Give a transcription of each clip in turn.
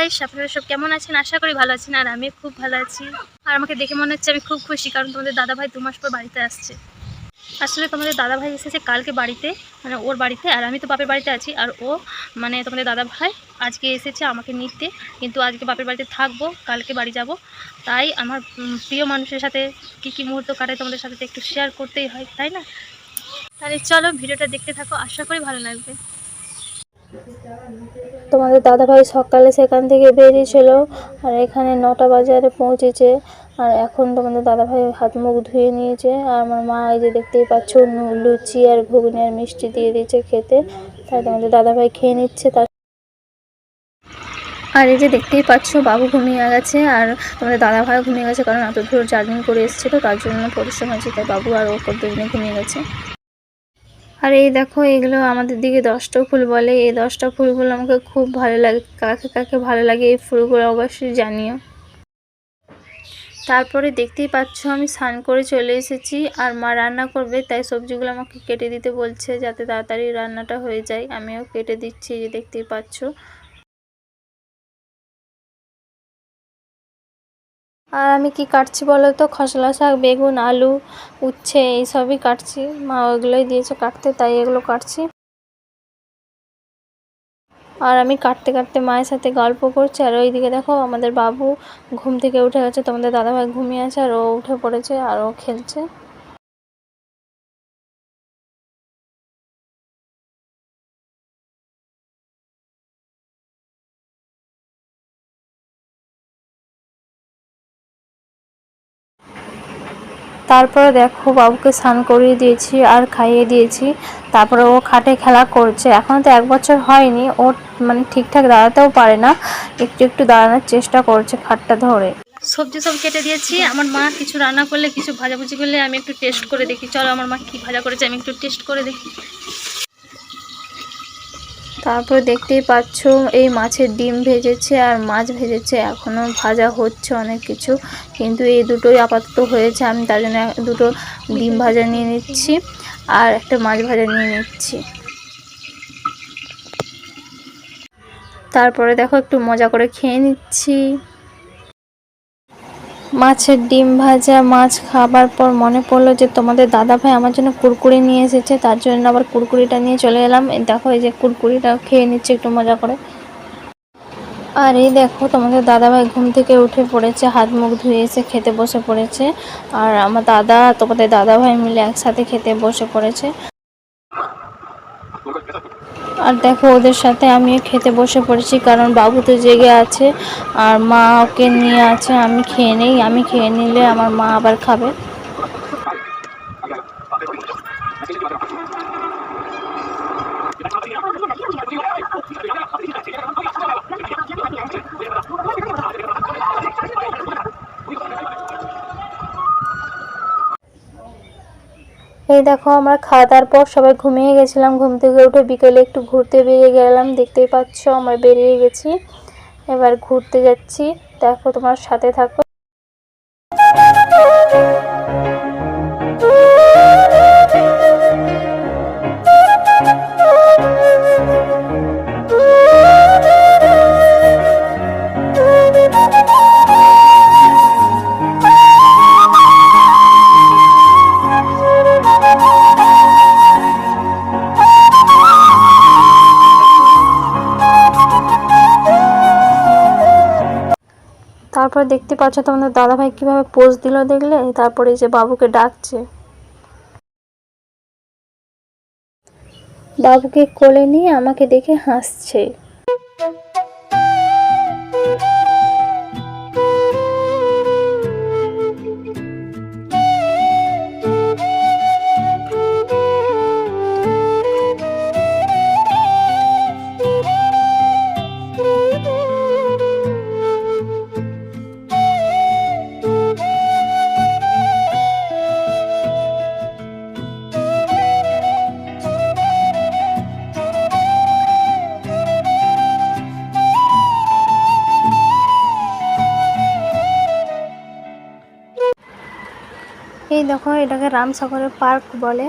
Guys আপনারা সব কেমন আছেন? আশা করি ভালো আছেন আর আমি খুব ভালো আছি। আর আমাকে দেখে মনে হচ্ছে আমি খুব খুশি কারণ তোমাদের দাদা ভাই দু মাস পর বাড়িতে আসছে। আসলে তোমাদের দাদা ভাই এসেছে কালকে বাড়িতে মানে ওর বাড়িতে, আর আমি তো বাপের বাড়িতে আছি। আর ও মানে তোমাদের দাদা ভাই আজকে এসেছে আমাকে নিতে, কিন্তু আজকে বাপের বাড়িতে থাকব, কালকে বাড়ি যাব। তাই আমার প্রিয় মানুষের সাথে কী কী মুহূর্ত কাটায় তোমাদের সাথে একটু শেয়ার করতেই হয়, তাই না? তাহলে চলো, ভিডিওটা দেখতে থাকো, আশা করি ভালো লাগবে। তোমাদের দাদাভাই সকালে সেখান থেকে বেরিয়েছিল আর এখানে নটা বাজারে পৌঁছেছে। আর এখন তোমাদের দাদাভাই হাত মুখ ধুয়ে নিয়েছে। আর আমার মা এই যে দেখতেই পাচ্ছ, লুচি আর ঘুগনি আর মিষ্টি দিয়ে দিয়েছে খেতে। তাই তোমাদের দাদাভাই খেয়ে নিচ্ছে তার আর এই যে দেখতেই পাচ্ছ, বাবু ঘুমিয়ে গেছে। আর তোমাদের দাদাভাই ঘুমিয়ে গেছে কারণ এত দূর জার্নি করে এসেছিল তার জন্য পরিশ্রম হয়েছে তাই বাবু আর ও দুজনে ঘুমিয়ে গেছে। আর এই দেখো, এগুলো আমাদের দিকে দশটা ফুল বলে। এই দশটা ফুলগুলো আমাকে খুব ভালো লাগে, কাকে কাকে ভালো লাগে এই ফুলগুলো অবশ্যই জানিও। তারপরে দেখতেই পাচ্ছ, আমি স্নান করে চলে এসেছি আর মা রান্না করবে, তাই সবজিগুলো আমাকে কেটে দিতে বলছে যাতে তাড়াতাড়ি রান্নাটা হয়ে যায়। আমিও কেটে দিচ্ছি যে দেখতেই পাচ্ছ। আর আমি কি কাটছি বলো তো? খসলা শাক, বেগুন, আলু, উচ্ছে এইসবই কাটছি। মা ওইগুলোই দিয়েছে কাটতে, তাই এগুলো কাটছি। আর আমি কাটতে কাটতে মায়ের সাথে গল্প করছি। আর ওইদিকে দেখো আমাদের বাবু ঘুম থেকে উঠে গেছে। তোমাদের দাদাভাই ঘুমিয়ে আছে আর ও উঠে পড়েছে আর ও খেলছে। তারপরে দেখো বাবুকে স্নান করিয়ে দিয়েছি আর খাইয়ে দিয়েছি। তারপরে ও খাটে খেলা করছে। এখনও তো এক বছর হয়নি। ও মানে ঠিকঠাক দাঁড়াতেও পারে না। একটু একটু দাঁড়ানোর চেষ্টা করছে খাটটা ধরে। সবজি সব কেটে দিয়েছি। আমার মা কিছু রান্না করলে, কিছু ভাজাভুজি করলে আমি একটু টেস্ট করে দেখি। চলো আমার মা কি ভাজা করেছে আমি একটু টেস্ট করে দেখি। তারপরে দেখতেই পাচ্ছ, এই মাছের ডিম ভেজেছে আর মাছ ভেজেছে। এখনও ভাজা হচ্ছে অনেক কিছু, কিন্তু এই দুটোই আপাতত হয়েছে। আমি তার জন্য দুটো ডিম ভাজা নিয়ে নিচ্ছি আর একটা মাছ ভাজা নিয়ে নিচ্ছি। তারপরে দেখো একটু মজা করে খেয়ে নিচ্ছি। মাছের ডিম ভাজা, মাছ খাবার পর মনে পড়ল যে তোমাদের দাদা ভাই আমার জন্য কুরকুরি নিয়ে এসেছে, তার জন্য আবার কুরকুরিটা নিয়ে চলে এলাম। দেখো, এই যে কুরকুরিটা খেয়ে নিচ্ছে একটু মজা করে। আর এই দেখো, তোমাদের দাদা ভাই ঘুম থেকে উঠে পড়েছে, হাত মুখ ধুয়ে এসে খেতে বসে পড়েছে। আর আমার দাদা, তোমাদের দাদা ভাই মিলে একসাথে খেতে বসে পড়েছে। আর দেখো, ওদের সাথে আমিও খেতে বসে পড়েছি, কারণ বাবু তো জেগে আছে, আর মা ওকে নিয়ে আছে, আমি খেয়ে নেই, আমি খেয়ে নিলে আমার মা আবার খাবে। এই দেখো, আমরা খাওয়া দাওয়ার পর সবাই ঘুমিয়ে গেছিলাম। ঘুম থেকে উঠে বিকেলে একটু ঘুরতে বেরিয়ে গেলাম। দেখতেই পাচ্ছ, আমরা বেরিয়ে গেছি। এবার ঘুরতে যাচ্ছি। দেখো, তোমার সাথে থাকো। তারপর দেখতে পাচ্ছ তোমাদের দাদাভাই কীভাবে পোজ দিল দেখলে? তারপরে যে বাবুকে ডাকছে। বাবুকে কোলে নিয়ে আমাকে দেখে হাসছে। দেখো এটাকে রামসাগরের পার্ক বলে।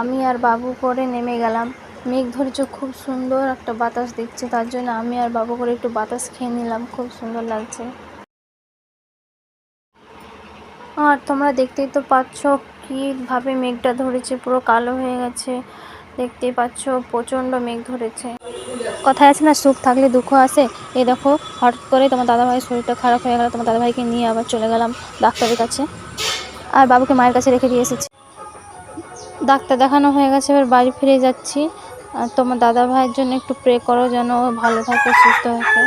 আমি আর বাবু করে নেমে গেলাম। মেঘ ধরেছে, খুব সুন্দর একটা বাতাস দিচ্ছে তার জন্য আমি আর বাবু করে একটু বাতাস খেয়ে নিলাম, খুব সুন্দর লাগছে। আর তোমরা দেখতেই তো পাচ্ছ কীভাবে মেঘটা ধরেছে, পুরো কালো হয়ে গেছে। দেখতেই পাচ্ছ প্রচণ্ড মেঘ ধরেছে। কথায় আছে না, সুখ থাকলে দুঃখ আসে এই দেখো, হঠাৎ করে তোমার দাদাভাইয়ের শরীরটা খারাপ হয়ে গেল, তোমার দাদাভাইকে নিয়ে আবার চলে গেলাম ডাক্তারের কাছে। আর বাবুকে মায়ের কাছে রেখে দিয়ে এসেছি। ডাক্তার দেখানো হয়ে গেছে, এবার বাড়ি ফিরে যাচ্ছি। আর তোমার দাদা ভাইয়ের জন্য একটু প্রে করো যেন ভালো থাকে, সুস্থ থাকে।